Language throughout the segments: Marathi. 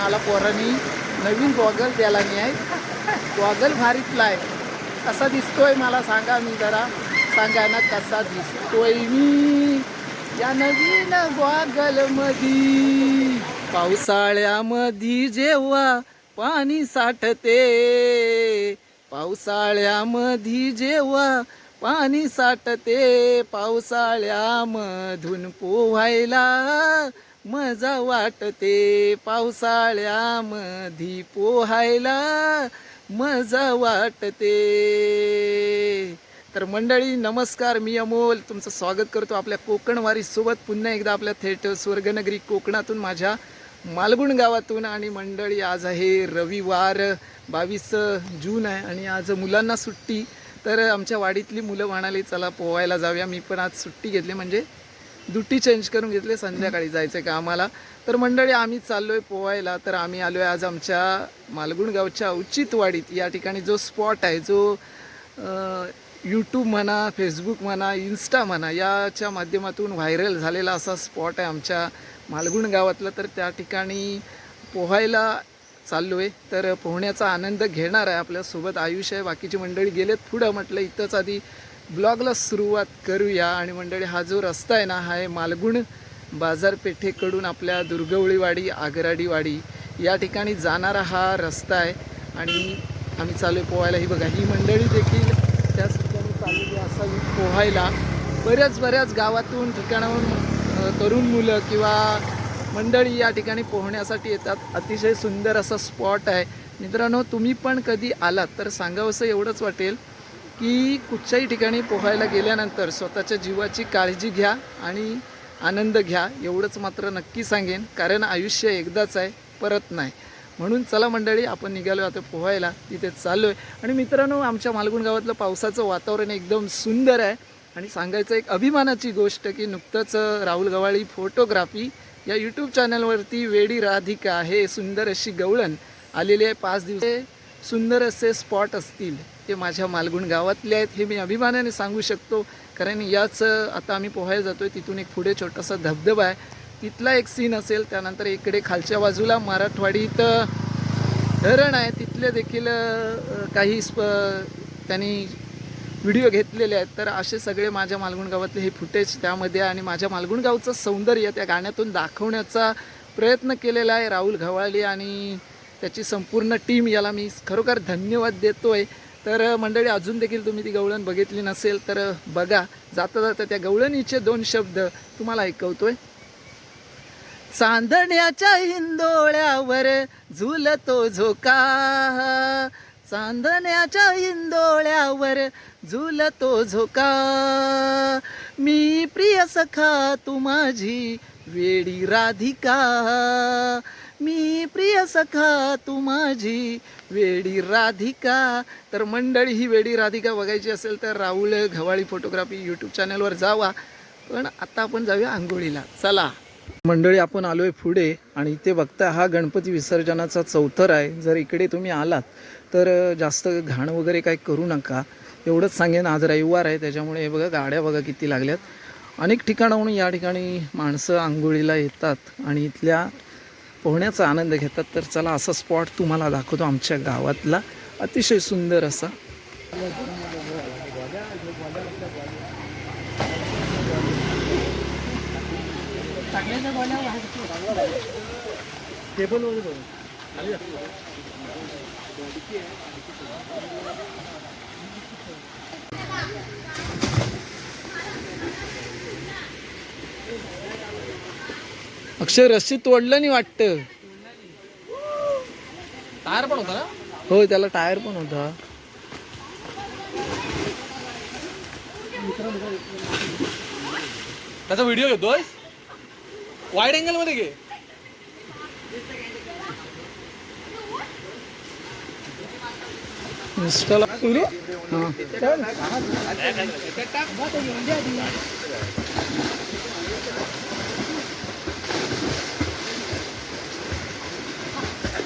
मला पोरांनी नवीन गॉगल द्यायला नाही आहे. गॉगल भारीतला आहे कसा दिसतोय मला सांगा मी जरा. सांगा ना कसा दिसतोय मी. या नवीन गॉगल मधी पावसाळ्यामध्ये जेव्हा पाणी साठते पावसाळ्यामध्ये जेव्हा पाणी साठते पावसाळ्यामधून पोहायला मजा वाटते पावसाळ्यामध्ये पोहायला. मजा वाटते. तर मंडळी नमस्कार मी अमोल. तुमचं स्वागत करतो आपल्या कोकणवारीसोबत पुन्हा एकदा आपल्या थेट स्वर्गनगरी कोकणातून माझ्या मालगुण गावातून. आणि मंडळी आज आहे रविवार बावीस जून आहे आणि आज मुलांना सुट्टी. तर आमच्या वाडीतली मुलं म्हणाली चला पोहायला जाऊया. मी पण आज सुट्टी घेतली. म्हणजे दुट्टी चेंज करून घेतली संध्याकाळी जायचं आहे का आम्हाला तर मंडळी आम्ही चाललो आहे पोहायला तर आम्ही आलो आहे आज आमच्या मालगुण गावच्या उचितवाडीत. या ठिकाणी जो स्पॉट आहे जो यूट्यूब म्हणा फेसबुक म्हणा इन्स्टा म्हणा याच्या माध्यमातून व्हायरल झालेला असा स्पॉट आहे आमच्या मालगुण गावातलं. तर त्या ठिकाणी पोहायला चाललो आहे तर पोहण्याचा आनंद घेणार आहे आपल्यासोबत. आयुष्य आहे बाकीची मंडळी गेलेत पुढं म्हटलं इथंच आधी ब्लॉगला सुरुवात करूया आणि मंडळी हा जो रस्ता आहे ना हा आहे मालगुण बाजारपेठेकडून आपल्या दुर्गवळीवाडी आगराडीवाडी या ठिकाणी जाणारा हा रस्ता आहे. आणि आम्ही चालू पोहायला. ही बघा ही मंडळी देखील त्याच ठिकाणी चाललेली असावी पोहायला. बऱ्याच बऱ्याच गावातून ठिकाणाहून तरुण मुलं किंवा मंडळी या ठिकाणी पोहण्यासाठी येतात. अतिशय सुंदर असा स्पॉट आहे. मित्रांनो तुम्ही पण कधी आलात तर सांगावंसं एवढंच वाटेल. की कुठच्याही ठिकाणी पोहायला गेल्यानंतर स्वतःच्या जीवाची काळजी घ्या आणि आनंद घ्या एवढंच मात्र नक्की सांगेन कारण आयुष्य एकदाच आहे परत नाही. म्हणून चला मंडळी आपण निघालो आता पोहायला तिथे चाललो आहे आणि मित्रांनो आमच्या मालगुण गावातलं पावसाचं वातावरण एकदम सुंदर आहे. आणि सांगायचं एक अभिमानाची गोष्ट की नुकतंच राहुल गवाळी फोटोग्राफी या यूट्यूब चॅनलवरती वेडी राधिका हे सुंदर अशी गवळण आलेली आहे. पाच दिवस सुंदर असे स्पॉट असतील ते माझ्या मालगुण गावातले आहेत हे मी अभिमानाने सांगू शकतो. कारण याच आता आम्ही पोहायला जातो आहे तिथून एक पुढे छोटासा धबधबा आहे. तिथला एक सीन असेल त्यानंतर इकडे खालच्या बाजूला मराठवाडीत धरण आहे. तिथले देखील काही स्प त्यांनी व्हिडिओ घेतलेले आहेत. तर असे सगळे माझ्या मालगुण गावातले हे फुटेज त्यामध्ये आणि माझ्या मालगुण गावचं सौंदर्य त्या गाण्यातून दाखवण्याचा प्रयत्न केलेला आहे राहुल घवाळी आणि त्याची संपूर्ण टीम याला मी खरोखर धन्यवाद देतो आहे तर मंडळी अजून देखील तुम्ही ती गवळण बघितली नसेल तर बघा जाता जाता त्या गवळणीचे दोन शब्द तुम्हाला ऐकवतोय. चांदण्याच्या हिंदोळ्यावर झुलतो झोका. चांदण्याच्या हिंदोळ्यावर झुलतो झोका. मी प्रिय सखा तू माझी वेडी राधिका. मी प्रिय सखा तू माझी वेडी राधिका. तर मंडळी ही वेडी राधिका बघायची असेल तर राहुल घवाळी फोटोग्राफी यूट्यूब चॅनलवर जावा. पण आता आपण जाऊया आंघोळीला. चला. मंडळी आपण आलो आहे पुढे आणि इथे बघता हा गणपती विसर्जनाचा चौथर आहे. जर इकडे तुम्ही आलात तर जास्त घाण वगैरे काही करू नका. एवढंच सांगेन आज रविवार आहे त्याच्यामुळे हे बघा गाड्या बघा किती लागल्यात. अनेक ठिकाणाहून या ठिकाणी माणसं आंघोळीला येतात आणि इथल्या पोहण्याचा आनंद घेतात तर चला असा स्पॉट तुम्हाला दाखवतो आमच्या गावातला. अतिशय सुंदर असा. अक्षय रस्सी तोडलं नाही वाटतं. टायर पण होता ना? हो त्याला टायर पण होता. त्याचा व्हिडिओ घेतोय वाईड अँगलमध्ये घे. इंस्टाला सुरू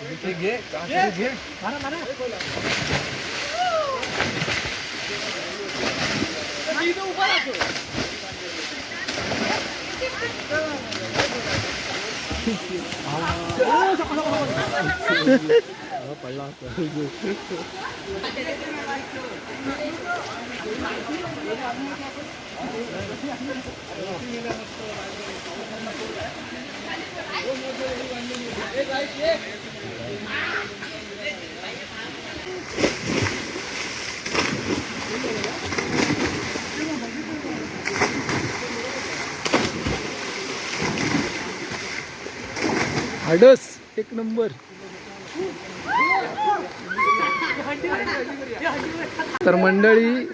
घे घे. मारा मारा. धाडस. एक नंबर. तर मंडळी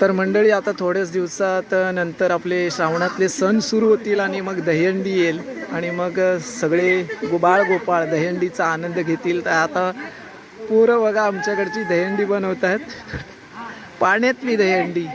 तर मंडळी आता थोड्याच दिवसात नंतर आपले श्रावणातले सण सुरू होतील आणि मग दहीहंडी येईल आणि मग सगळे गोबाळ गोपाळ दहीहंडीचा आनंद घेतील. तर आता पोरं बघा आमच्याकडची दहीहंडी बनवत आहेत पाण्यातली दहीहंडी.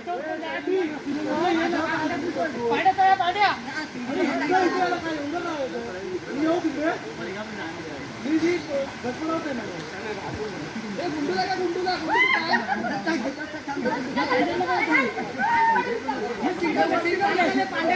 पांडे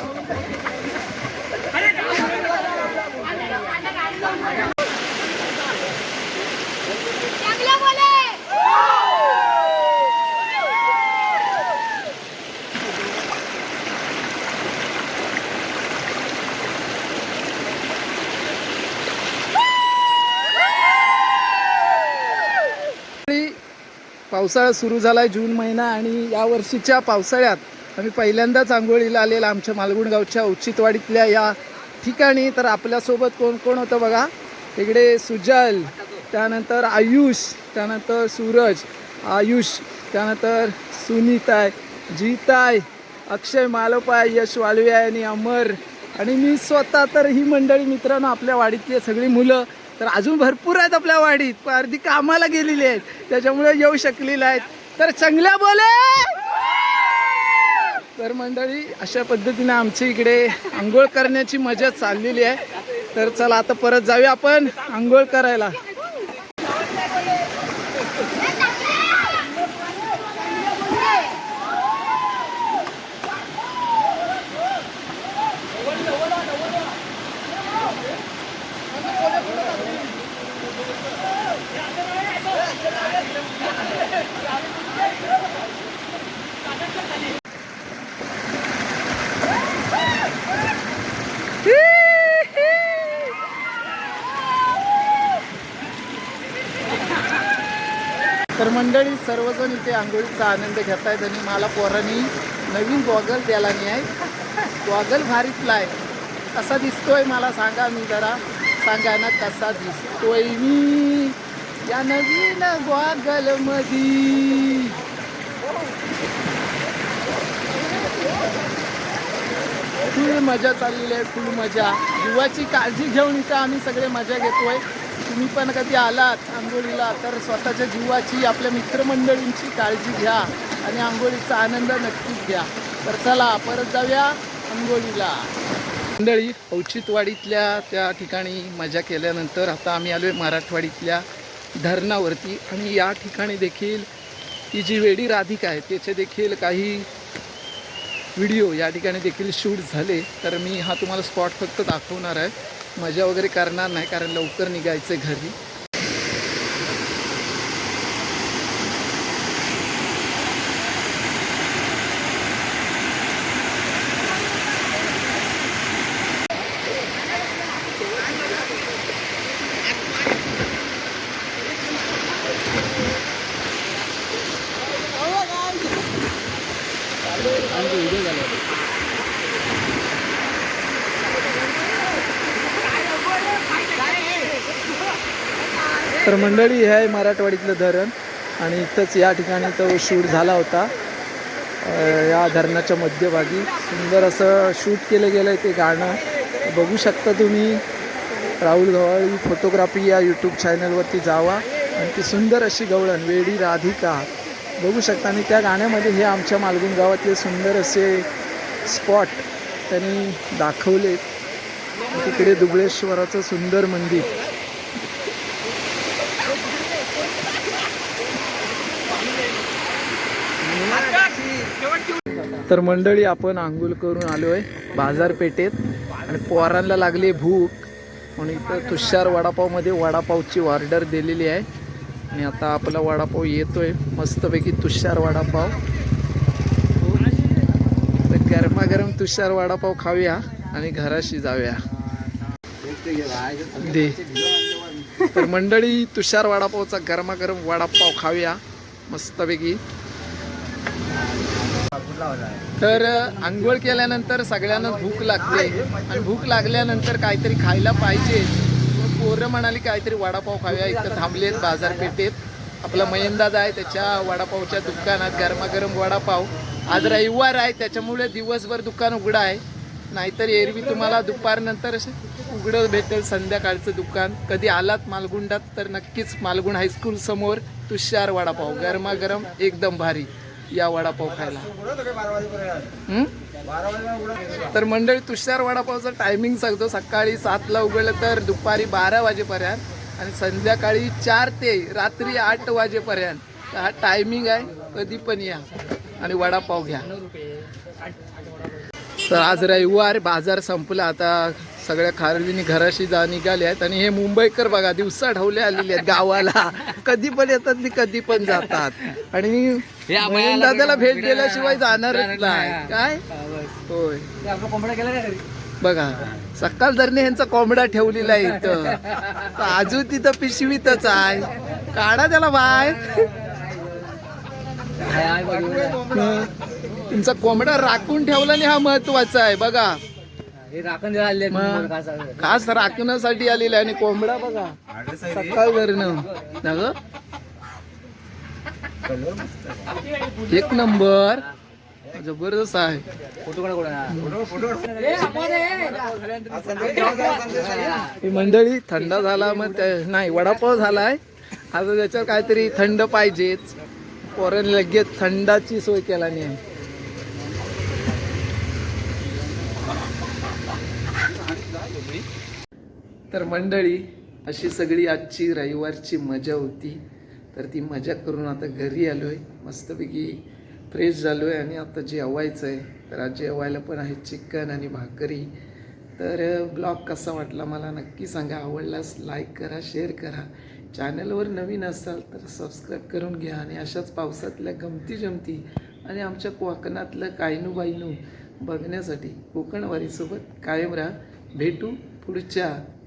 पावसाळा सुरू झाला आहे जून महिना आणि या वर्षीच्या पावसाळ्यात आम्ही पहिल्यांदाच आंघोळीला आलेला आमच्या मालगुण गावच्या उचितवाडीतल्या या ठिकाणी. तर आपल्यासोबत कोण कोण होतं बघा? इकडे सुजल त्यानंतर आयुष त्यानंतर सूरज आयुष त्यानंतर सुनीताय जीताय अक्षय मालोपाय यश वालवे आणि अमर. आणि मी स्वतः तर ही मंडळी मित्रांनो आपल्या वाडीतली सगळी मुलं तर अजून भरपूर आहेत आपल्या वाडीत. पण अर्धी कामाला गेलेली आहेत. त्याच्यामुळे येऊ शकलेल्या आहेत. तर चांगल्या बोले! तर मंडळी अशा पद्धतीने आमच्या इकडे आंघोळ करण्याची मजा चाललेली आहे. तर चला आता परत जाऊया आपण आंघोळ करायला. तर मंडळी सर्वजण इथे आंघोळीचा आनंद घेत आहेत आणि मला पोरांनी नवीन गॉगल द्यायला नाही आहे. गॉगल भारीतला आहे कसा दिसतोय मला सांगा मी जरा. सांगा ना कसा दिसतोय मी. या नवीन गॉगल मधी. फुल मजा चाललेली आहे फुल मजा. जीवाची काळजी घेऊन इथं आम्ही सगळे मजा घेतोय. तुम्ही पण कधी आलात आंघोळीला तर स्वतःच्या जीवाची आपल्या मित्रमंडळींची काळजी घ्या आणि आंघोळीचा आनंद नक्कीच घ्या. तर चला परत जाऊया आंघोळीला. मंडळी औचितवाडीतल्या त्या ठिकाणी मजा केल्यानंतर आता आम्ही आलो आहे मराठवाडीतल्या धरणावरती आणि या ठिकाणी देखील ती जी वेडी राधिका आहे त्याचे देखील काही व्हिडिओ या ठिकाणी देखील शूट झाले. तर मी हा तुम्हाला स्पॉट फक्त दाखवणार आहे. मजा वगैरे करणार नाही कारण लवकर निघायचं आहे घरी. तर मंडळी हे आहे मराठवाडीतलं धरण आणि इथंच या ठिकाणी तो शूट झाला होता. या धरणाच्या मध्यभागी. सुंदर असं शूट केलं गेलं आहे ते गाणं. बघू शकता तुम्ही. राहुल गवळी फोटोग्राफी या यूट्यूब चॅनलवरती जावा. आणि ती सुंदर अशी गवळण वेडी राधिका. बघू शकता. आणि त्या गाण्यामध्ये हे आमच्या मालगुण गावातले सुंदर असे स्पॉट त्यांनी दाखवले. तिकडे दुबळेश्वराचं सुंदर मंदिर. तर मंडळी आपण आंघोळ करून आलो आहे बाजारपेठेत. आणि पोरांना लागली भूक. म्हणून इथं तुषार वडापावमध्ये वडापावची ऑर्डर दिलेली आहे. आणि आता आपला वडापाव येतोय. मस्तपैकी तुषार वडापाव. तर गरमागरम तुषार वडापाव खाऊया आणि घराशी जाऊया. दे. तर मंडळी तुषार वडापावचा गरमागरम वडापाव खाऊया. मस्तपैकी. तर आंघोळ केल्यानंतर सगळ्यांना भूक लागते. आणि भूक लागल्यानंतर काहीतरी खायला पाहिजे. पोरं म्हणाली काहीतरी वडापाव खाऊया. इथं थांबलेत बाजारपेठेत. आपला मयंदाज आहे त्याच्या वडापावच्या दुकानात गरमागरम वडापाव. आज रविवार आहे त्याच्यामुळे दिवसभर दुकान उघडं आहे. नाहीतर एरवी तुम्हाला दुपारनंतर असे उघडं भेटेल संध्याकाळचं दुकान. कधी आलात मालगुंडात तर नक्कीच मालगुंड हायस्कूल समोर तुषार वडापाव. गरमागरम एकदम भारी. या वडापाव खायला? तर मंडळी तुषार वडापावचं टायमिंग सांगतो. सकाळी सातला उघडलं तर दुपारी बारा वाजेपर्यंत आणि संध्याकाळी चार ते रात्री आठ वाजेपर्यंत. तर हा टायमिंग आहे. कधी पण या आणि वडापाव घ्या. तर आज रविवार बाजार संपला. आता सगळ्या खारवीनी घराशी जा निघाले आहेत आणि हे मुंबईकर बघा दिवसा ढवले आलेले आहेत गावाला. कधी पण येतात कधी पण जातात. आणि दादाला भेट दिल्याशिवाय जाणारच नाही. काय? होय. बघा सकाळ धरणे यांचा कोंबडा ठेवलेला आहे इथं. अजून तिथं पिशवीतच आहे. काढा त्याला बाय तुमचा कोंबडा राखून ठेवला नाही हा महत्त्वाचा आहे. बघा. खास राखण्यासाठी आलेला आणि कोंबडा बघा. सकाळ धरणं ना ग? एक नंबर. जबरदस्त आहे. ही मंडळी थंड झाला मग नाही वडापाव झालाय. आता त्याच्यावर काहीतरी थंड पाहिजेच. पोरण लगेच थंडाची सोय केला नाही. तर मंडळी अशी सगळी आजची रविवारची मजा होती. तर ती मजा करून आता घरी आलो आहे मस्तपैकी फ्रेश झालो आहे आणि आता जेवायचं आहे तर आज जेवायला पण आहे चिकन आणि भाकरी. तर ब्लॉग कसा वाटला मला नक्की सांगा. आवडल्यास लाईक करा शेअर करा. चॅनलवर नवीन असाल तर सबस्क्राईब करून घ्या आणि अशाच पावसातल्या गमती जमती आणि आमच्या कोकणातलं कायनू बायनू बघण्यासाठी कोकणवारीसोबत कायम राहा. भेटू पुढच्या